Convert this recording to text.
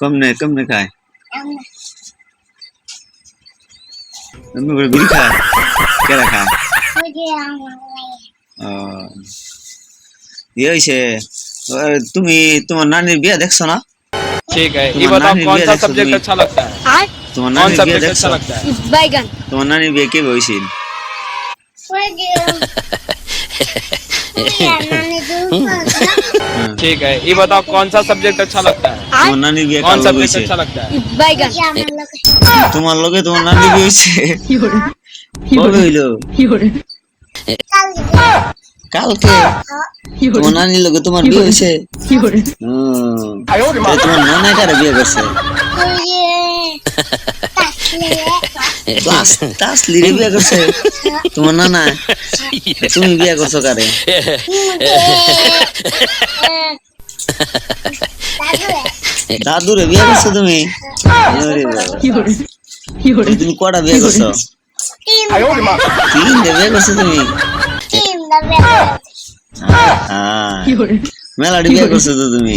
कमने कमने खाए। तुमने फिर बिल खाए क्या रखा ये ऐसे तुम ही तुम नानी बिया सो ना? ठीक है ये बताओ कौन सा सब्जेक्ट अच्छा लगता है? तुम्हारा नानी बिया अच्छा देख सो बैगन। तुम नानी बिया के होई सीन ठीक है ये बताओ कौन सा सब्जेक्ट अच्छा लगता है তোমার নানির বিয়ে कौन কার सब्जेक्ट হয়েছে अच्छा लगता है बैगन যে আমার লাগে তোমার লগে তোমার নানির বিয়ে হয়েছে কবে হইলো কালকে কালকে তোমার নানির লগে তোমার বিয়ে হয়েছে হুম। তাই তোমার নানা কারে বিয়ে করছে তাসলিরে বিয়ে করছে তোমার নানা তুমি বিয়ে করছ কারে দাদুরে বিয়ে করছ তুমি। তুমি কটা বিয়ে করছ তিন বিয়ে করছ তুমি হ্যাঁ মেলাটি বিয়ে করছ তো তুমি